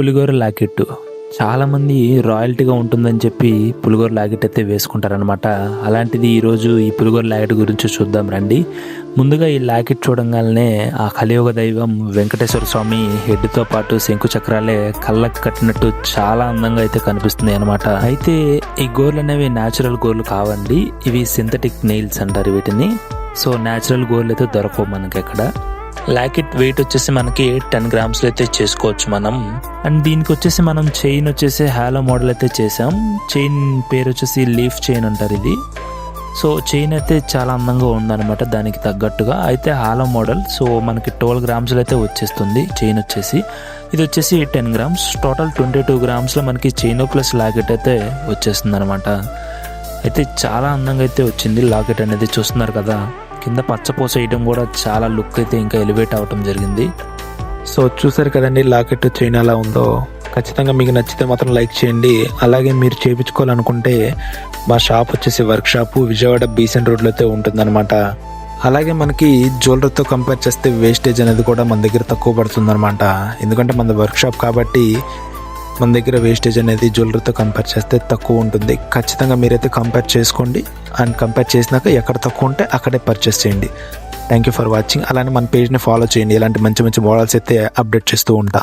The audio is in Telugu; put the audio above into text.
పులిగోర లాకెట్టు. చాలామంది రాయల్టీగా ఉంటుందని చెప్పి పులిగోర లాకెట్ అయితే వేసుకుంటారనమాట అలాంటిది ఈరోజు ఈ పులిగోర లాకెట్ గురించి చూద్దాం రండి. ముందుగా ఈ లాకెట్ చూడంగానే ఆ కలియుగ దైవం వెంకటేశ్వర స్వామి హెడ్తో పాటు శంకు చక్రాలే కళ్ళకి కట్టినట్టు చాలా అందంగా అయితే కనిపిస్తుంది అనమాట అయితే ఈ గోర్లు అనేవి న్యాచురల్ గోర్లు కావండి. ఇవి సింథటిక్ నెయిల్స్ అంటారు వీటిని. సో న్యాచురల్ గోర్లు అయితే దొరకవు మనకి ఎక్కడ. లాకెట్ వెయిట్ వచ్చేసి మనకి టెన్ గ్రామ్స్లో అయితే చేసుకోవచ్చు మనం. అండ్ దీనికి వచ్చేసి మనం చైన్ వచ్చేసి హాలో మోడల్ అయితే చేసాం. చైన్ పేరు వచ్చేసి లీఫ్ చైన్ అంటారు ఇది. సో చైన్ అయితే చాలా అందంగా ఉందన్నమాట దానికి తగ్గట్టుగా. అయితే హాలో మోడల్ సో మనకి ట్వెల్వ్ గ్రామ్స్లో అయితే వచ్చేస్తుంది చైన్ వచ్చేసి. ఇది వచ్చేసి ten grams total twenty two గ్రామ్స్లో మనకి చైన్ ప్లస్ లాకెట్ అయితే వచ్చేస్తుంది అనమాట అయితే చాలా అందంగా అయితే వచ్చింది లాకెట్ అనేది చూస్తున్నారు కదా. కింద పచ్చపూస వేయడం కూడా చాలా లుక్ అయితే ఇంకా ఎలివేట్ అవ్వటం జరిగింది. సో చూసారు కదండి లాకెట్ చైన్ ఎలా ఉందో. ఖచ్చితంగా మీకు నచ్చితే మాత్రం లైక్ చేయండి. అలాగే మీరు చేయించుకోవాలనుకుంటే మా షాప్ వచ్చేసి వర్క్షాపు విజయవాడ బీసెంట్ రోడ్లో అయితే ఉంటుందన్నమాట. అలాగే మనకి జ్యువెలరీతో కంపేర్ చేస్తే వేస్టేజ్ అనేది కూడా మన దగ్గర తక్కువ పడుతుందన్నమాట. ఎందుకంటే మన వర్క్ షాప్ కాబట్టి మన దగ్గర వేస్టేజ్ అనేది జ్యువెలరీతో కంపేర్ చేస్తే తక్కువ ఉంటుంది. ఖచ్చితంగా మీరైతే కంపేర్ చేసుకోండి. అండ్ కంపేర్ చేసినాక ఎక్కడ తక్కువ ఉంటే అక్కడే పర్చేస్ చేయండి. థ్యాంక్ యూ ఫర్ వాచింగ్ అలానే మన పేజ్ని ఫాలో చేయండి. ఇలాంటి మంచి మంచి మోడల్స్ అయితే అప్డేట్ చేస్తూ ఉంటా.